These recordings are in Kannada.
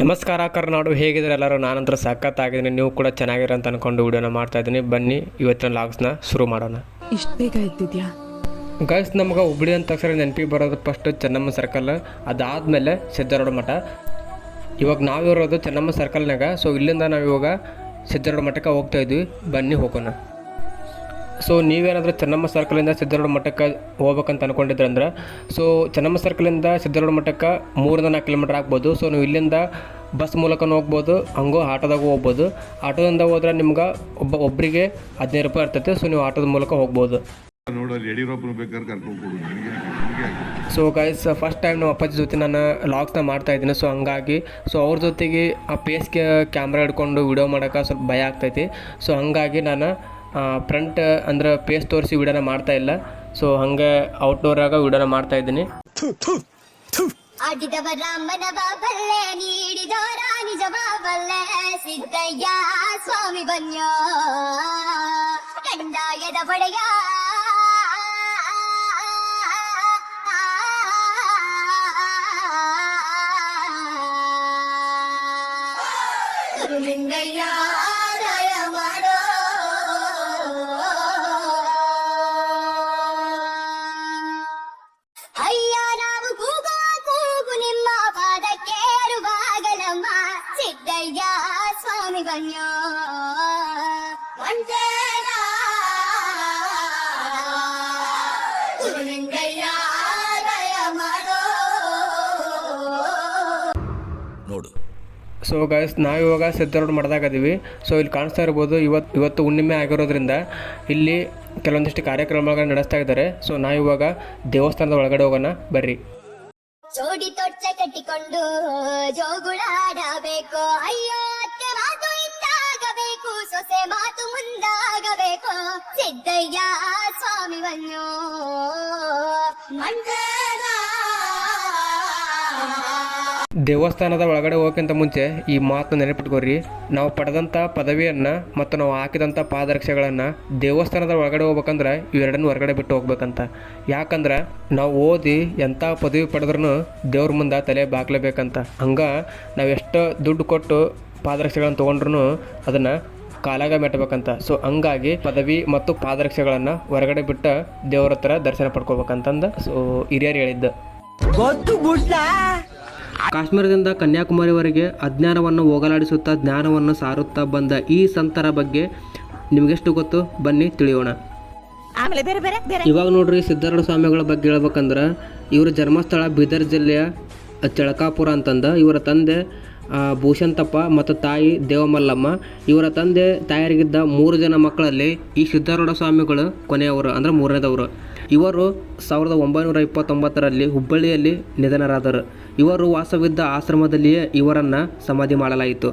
ನಮಸ್ಕಾರ ಕರ್ನಾಡು ಹೇಗಿದ್ರೆ ಎಲ್ಲರೂ? ನಾನಂತರ ಸಖತ್ತಾಗಿದ್ದೀನಿ. ನೀವು ಕೂಡ ಚೆನ್ನಾಗಿರ ಅಂತ ಅನ್ಕೊಂಡು ವಿಡಿಯೋನ ಮಾಡ್ತಾ ಇದ್ದೀನಿ. ಬನ್ನಿ ಇವತ್ತಿನ ಲಾಗ್ಸ್ನ ಶುರು ಮಾಡೋಣ. ಇಷ್ಟು ಬೇಗ ಇದ್ದಿದ್ಯಾ ಗೈಸ್ ನಮ್ಗೆ ಹುಬ್ಳಿ ಅಂತ ತಕ್ಷಣ ನೆನಪಿಗೆ ಬರೋದು ಫಸ್ಟ್ ಚೆನ್ನಮ್ಮ ಸರ್ಕಲ್ ಅದಾದಮೇಲೆ ಸಿದ್ದರೋಡ ಮಠ. ಇವಾಗ ನಾವಿರೋದು ಚೆನ್ನಮ್ಮ ಸರ್ಕಲ್ನಾಗ ಸೊ ಇಲ್ಲಿಂದ ನಾವು ಇವಾಗ ಸಿದ್ದರೋಡ ಮಠಕ್ಕೆ ಹೋಗ್ತಾ ಇದ್ವಿ. ಬನ್ನಿ ಹೋಗೋಣ. ಸೊ ನೀವೇನಾದರೂ ಚೆನ್ನಮ್ಮ ಸರ್ಕಲಿಂದ ಸಿದ್ಧರೋಡ ಮಠಕ್ಕೆ ಹೋಗ್ಬೇಕಂತ ಅನ್ಕೊಂಡಿದ್ರಂದ್ರೆ ಸೊ ಚೆನ್ನಮ್ಮ ಸರ್ಕಲಿಂದ ಸಿದ್ಧರೋಡ ಮಠಕ್ಕೆ ಮೂರಿಂದ ನಾಲ್ಕು ಕಿಲೋಮೀಟ್ರ್ ಆಗ್ಬೋದು. ಸೊ ನೀವು ಇಲ್ಲಿಂದ ಬಸ್ ಮೂಲಕ ಹೋಗ್ಬೋದು ಹಂಗೂ ಆಟೋದಾಗ ಹೋಗ್ಬೋದು. ಆಟೋದಿಂದ ಹೋದ್ರೆ ನಿಮ್ಗೆ ಒಬ್ಬ ಒಬ್ಬರಿಗೆ ಹದಿನೈದು ರೂಪಾಯಿ ಇರ್ತೈತೆ. ಸೊ ನೀವು ಆಟೋದ ಮೂಲಕ ಹೋಗ್ಬೋದು. ಸೊ ಗೈಸ್ ಫಸ್ಟ್ ಟೈಮ್ ನಮ್ಮ ಅಪ್ಪಾಜಿ ಜೊತೆ ನಾನು ಲಾಕ್ಸ್ನ ಮಾಡ್ತಾ ಇದ್ದೀನಿ. ಸೊ ಹಂಗಾಗಿ ಸೊ ಅವ್ರ ಜೊತೆಗೆ ಆ ಪೇಸ್ಗೆ ಕ್ಯಾಮ್ರಾ ಹಿಡ್ಕೊಂಡು ವಿಡಿಯೋ ಮಾಡೋಕೆ ಸ್ವಲ್ಪ ಭಯ ಆಗ್ತೈತಿ. ಸೊ ಹಂಗಾಗಿ ನಾನು ಫ್ರಂಟ್ ಅಂದ್ರೆ ಪೇಸ್ ತೋರಿಸಿ ವಿಡಿಯೋನ ಮಾಡ್ತಾ ಇಲ್ಲ. ಸೊ ಹಂಗೆ ಔಟ್ಡೋರಾಗ ವಿಡಿಯೋನ ಮಾಡ್ತಾ ಇದ್ದೀನಿ. ಸಿದ್ದಯ್ಯ ಸ್ವಾಮಿ ಬನ್ಯೋ. ಕಂದಾಯದ ಬಡೆಯ ಗುರುಲಿಂಗಯ್ಯ ದಯ ಮಾಡೋ ಸಿದ್ದಯ್ಯ ಸ್ವಾಮಿ ಬನ್ಯೋ ಮಂಜೇರ ಗುರುಲಿಂಗಯ್ಯ ದಯ ಮಾಡೋ ನೋಡು. ಸೊ ಗೈಸ್ ನಾವಿವಾಗ ಸಿದ್ಧರೋಡ್ ಮಾಡ್ದಾಗದೀವಿ ಸೊ ಇಲ್ಲಿ ಕಾಣಿಸ್ತಾ ಇರ್ಬೋದು ಇವತ್ತು ಇವತ್ತು ಹುಣ್ಣಿಮೆ ಆಗಿರೋದ್ರಿಂದ ಇಲ್ಲಿ ಕೆಲವೊಂದಿಷ್ಟು ಕಾರ್ಯಕ್ರಮಗಳನ್ನ ನಡೆಸ್ತಾ ಇದ್ದಾರೆ. ಸೊ ನಾವಿವಾಗ ಇವಾಗ ದೇವಸ್ಥಾನದ ಒಳಗಡೆ ಹೋಗೋಣ. ಬರ್ರಿ. ಜೋಡಿ ತೊಟ್ಟ ಕಟ್ಟಿಕೊಂಡು ಜೋಗುಳಾಡಬೇಕು. ಅಯ್ಯೋ, ಅತ್ತೆ ಮಾತು ಇಂದಾಗಬೇಕು ಸೊಸೆ ಮಾತು ಮುಂದಾಗಬೇಕು. ಸಿದ್ದಯ್ಯ ಸ್ವಾಮಿ ಬನ್ನೋ ಮಂಜನ ದೇವಸ್ಥಾನದ ಒಳಗಡೆ ಹೋಗೋಕ್ಕಿಂತ ಮುಂಚೆ ಈ ಮಾತನ್ನ ನೆನಪಿಟ್ಕೋರಿ ನಾವು ಪಡೆದಂಥ ಪದವಿಯನ್ನು ಮತ್ತು ನಾವು ಹಾಕಿದಂಥ ಪಾದರಕ್ಷೆಗಳನ್ನು ದೇವಸ್ಥಾನದ ಒಳಗಡೆ ಹೋಗ್ಬೇಕಂದ್ರೆ ಇವೆರಡನ್ನು ಹೊರಗಡೆ ಬಿಟ್ಟು ಹೋಗ್ಬೇಕಂತ. ಯಾಕಂದ್ರೆ ನಾವು ಓದಿ ಎಂಥ ಪದವಿ ಪಡೆದ್ರೂ ದೇವ್ರ ಮುಂದೆ ತಲೆ ಬಾಗ್ಲೇಬೇಕಂತ ಹಂಗೆ ನಾವು ಎಷ್ಟು ದುಡ್ಡು ಕೊಟ್ಟು ಪಾದರಕ್ಷೆಗಳನ್ನು ತೊಗೊಂಡ್ರು ಅದನ್ನು ಕಾಲಾಗ ಮೆಟ್ಟಬೇಕಂತ. ಸೊ ಹಂಗಾಗಿ ಪದವಿ ಮತ್ತು ಪಾದರಕ್ಷೆಗಳನ್ನು ಹೊರಗಡೆ ಬಿಟ್ಟು ದೇವ್ರ ಹತ್ರ ದರ್ಶನ ಪಡ್ಕೋಬೇಕಂತಂದು. ಸೊ ಹಿರಿಯರು ಹೇಳಿದ್ದು. ಕಾಶ್ಮೀರದಿಂದ ಕನ್ಯಾಕುಮಾರಿವರೆಗೆ ಅಜ್ಞಾನವನ್ನು ಹೋಗಲಾಡಿಸುತ್ತಾ ಜ್ಞಾನವನ್ನು ಸಾರುತ್ತಾ ಬಂದ ಈ ಸಂತರ ಬಗ್ಗೆ ನಿಮಗೆಷ್ಟು ಗೊತ್ತು? ಬನ್ನಿ ತಿಳಿಯೋಣ. ಆಮೇಲೆ ಬೇರೆ ಬೇರೆ ಬೇರೆ. ಇವಾಗ ನೋಡ್ರಿ ಸಿದ್ಧಾರೂಢ ಸ್ವಾಮಿಗಳ ಬಗ್ಗೆ ಹೇಳ್ಬೇಕಂದ್ರೆ ಇವರ ಜನ್ಮಸ್ಥಳ ಬೀದರ್ ಜಿಲ್ಲೆಯ ಚಳಕಾಪುರ ಅಂತಂದ. ಇವರ ತಂದೆ ಭೂಷಂತಪ್ಪ ಮತ್ತು ತಾಯಿ ದೇವಮಲ್ಲಮ್ಮ. ಇವರ ತಂದೆ ತಾಯರಿಗಿದ್ದ ಮೂರು ಜನ ಮಕ್ಕಳಲ್ಲಿ ಈ ಸಿದ್ಧಾರೂಢ ಸ್ವಾಮಿಗಳು ಕೊನೆಯವರು ಅಂದರೆ ಮೂರನೇದವರು. ಇವರು ಸಾವಿರದ ಒಂಬೈನೂರ ಇಪ್ಪತ್ತೊಂಬತ್ತರಲ್ಲಿ ಹುಬ್ಬಳ್ಳಿಯಲ್ಲಿ ನಿಧನರಾದರು. ಇವರು ವಾಸವಿದ್ದ ಆಶ್ರಮದಲ್ಲಿಯೇ ಇವರನ್ನು ಸಮಾಧಿ ಮಾಡಲಾಯಿತು.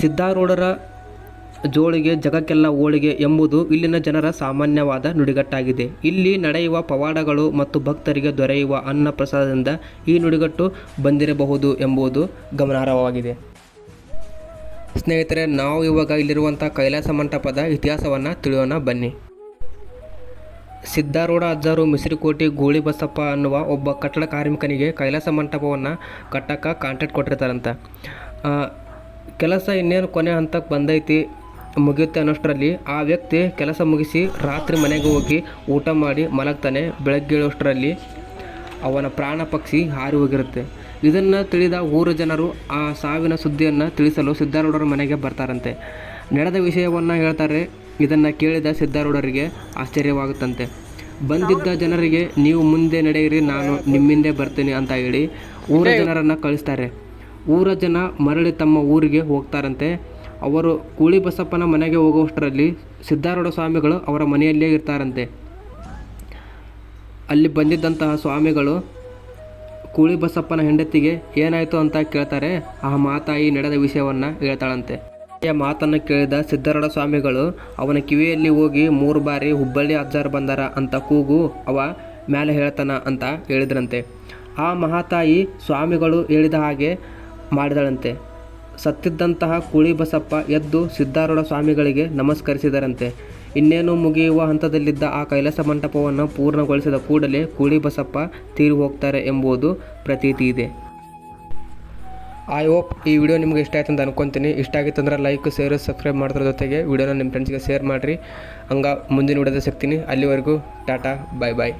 ಸಿದ್ಧಾರೂಢರ ಜೋಳಿಗೆ ಜಗಕ್ಕೆಲ್ಲ ಹೋಳಿಗೆ ಎಂಬುದು ಇಲ್ಲಿನ ಜನರ ಸಾಮಾನ್ಯವಾದ ನುಡಿಗಟ್ಟಾಗಿದೆ. ಇಲ್ಲಿ ನಡೆಯುವ ಪವಾಡಗಳು ಮತ್ತು ಭಕ್ತರಿಗೆ ದೊರೆಯುವ ಅನ್ನ ಪ್ರಸಾದದಿಂದ ಈ ನುಡಿಗಟ್ಟು ಬಂದಿರಬಹುದು ಎಂಬುದು ಗಮನಾರ್ಹವಾಗಿದೆ. ಸ್ನೇಹಿತರೆ, ನಾವು ಇವಾಗ ಇಲ್ಲಿರುವಂಥ ಕೈಲಾಸ ಮಂಟಪದ ಇತಿಹಾಸವನ್ನು ತಿಳಿಯೋಣ, ಬನ್ನಿ. ಸಿದ್ಧಾರೂಢ ಅಜ್ಜಾರು ಮಿಸಿರಿಕೋಟೆ ಗೂಳಿ ಬಸಪ್ಪ ಅನ್ನುವ ಒಬ್ಬ ಕಟ್ಟಡ ಕಾರ್ಮಿಕನಿಗೆ ಕೈಲಾಸ ಮಂಟಪವನ್ನು ಕಟ್ಟಕ್ಕೆ ಕಾಂಟ್ರಾಕ್ಟ್ ಕೊಟ್ಟಿರ್ತಾರಂತ. ಕೆಲಸ ಇನ್ನೇನು ಕೊನೆ ಹಂತಕ್ಕೆ ಬಂದೈತಿ, ಮುಗಿಯುತ್ತೆ ಅನ್ನೋಷ್ಟರಲ್ಲಿ ಆ ವ್ಯಕ್ತಿ ಕೆಲಸ ಮುಗಿಸಿ ರಾತ್ರಿ ಮನೆಗೆ ಹೋಗಿ ಊಟ ಮಾಡಿ ಮಲಗ್ತಾನೆ. ಬೆಳಗ್ಗೆ ಏಳೋಷ್ಟರಲ್ಲಿ ಅವನ ಪ್ರಾಣ ಪಕ್ಷಿ ಹಾರಿ ಹೋಗಿರುತ್ತೆ. ಇದನ್ನು ತಿಳಿದ ಊರ ಜನರು ಆ ಸಾವಿನ ಸುದ್ದಿಯನ್ನು ತಿಳಿಸಲು ಸಿದ್ಧಾರೂಢರ ಮನೆಗೆ ಬರ್ತಾರಂತೆ. ನಡೆದ ವಿಷಯವನ್ನು ಹೇಳ್ತಾರೆ. ಇದನ್ನು ಕೇಳಿದ ಸಿದ್ಧಾರೂಢರಿಗೆ ಆಶ್ಚರ್ಯವಾಗುತ್ತಂತೆ. ಬಂದಿದ್ದ ಜನರಿಗೆ, ನೀವು ಮುಂದೆ ನಡೆಯಿರಿ, ನಾನು ನಿಮ್ಮಿಂದೆ ಬರ್ತೀನಿ ಅಂತ ಹೇಳಿ ಊರ ಜನರನ್ನು ಕಳಿಸ್ತಾರೆ. ಊರ ಜನ ಮರಳಿ ತಮ್ಮ ಊರಿಗೆ ಹೋಗ್ತಾರಂತೆ. ಅವರು ಕೂಳಿ ಬಸಪ್ಪನ ಮನೆಗೆ ಹೋಗುವಷ್ಟರಲ್ಲಿ ಸಿದ್ಧಾರೂಢ ಸ್ವಾಮಿಗಳು ಅವರ ಮನೆಯಲ್ಲೇ ಇರ್ತಾರಂತೆ. ಅಲ್ಲಿ ಬಂದಿದ್ದಂತಹ ಸ್ವಾಮಿಗಳು ಕೂಳಿ ಬಸಪ್ಪನ ಹೆಂಡತಿಗೆ ಏನಾಯಿತು ಅಂತ ಕೇಳ್ತಾರೆ, ಆ ಮಾತಾಯಿ ನಡೆದ ವಿಷಯವನ್ನು ಹೇಳ್ತಾಳಂತೆ. ಈ ಮಾತನ್ನು ಕೇಳಿದ ಸಿದ್ಧಾರೂಢ ಸ್ವಾಮಿಗಳು, ಅವನ ಕಿವಿಯಲ್ಲಿ ಹೋಗಿ ಮೂರು ಬಾರಿ ಹುಬ್ಬಳ್ಳಿ ಅಜ್ಜಾರ್ ಬಂದಾರ ಅಂತ ಕೂಗು ಅವ ಮೇಲೆ ಹೇಳ್ತಾನ ಅಂತ ಹೇಳಿದ್ರಂತೆ. ಆ ಮಹಾತಾಯಿ ಸ್ವಾಮಿಗಳು ಹೇಳಿದ ಹಾಗೆ ಮಾಡಿದಳಂತೆ. ಸತ್ತಿದ್ದಂತಹ ಕೂಳಿ ಬಸಪ್ಪ ಎದ್ದು ಸಿದ್ಧಾರೂಢ ಸ್ವಾಮಿಗಳಿಗೆ ನಮಸ್ಕರಿಸಿದರಂತೆ. ಇನ್ನೇನು ಮುಗಿಯುವ ಹಂತದಲ್ಲಿದ್ದ ಆ ಕೈಲಾಸ ಮಂಟಪವನ್ನು ಪೂರ್ಣಗೊಳಿಸಿದ ಕೂಡಲೇ ಕೂಳಿ ಬಸಪ್ಪ ತೀರಿ ಹೋಗ್ತಾರೆ ಎಂಬುದು ಪ್ರತೀತಿ ಇದೆ. ಐ ಹೋಪ್ ಈ ವಿಡಿಯೋ ನಿಮಗೆ ಇಷ್ಟ ಆಯ್ತು ಅಂತ ಅನ್ಕೊತೀನಿ. ಇಷ್ಟ ಆಗಿತ್ತು ಅಂದ್ರೆ ಲೈಕ್ ಶೇರ್ ಸಬ್ಸ್ಕ್ರೈಬ್ ಮಾಡೋದ್ರ ಜೊತೆಗೆ ವಿಡಿಯೋನ ನಿಮ್ಮ ಫ್ರೆಂಡ್ಸ್ಗೆ ಶೇರ್ ಮಾಡಿರಿ. ಹಂಗ ಮುಂದಿನ ವಿಡಿಯೋದ ಸಿಗ್ತೀನಿ. ಅಲ್ಲಿವರೆಗೂ ಟಾಟಾ ಬಾಯ್ ಬಾಯ್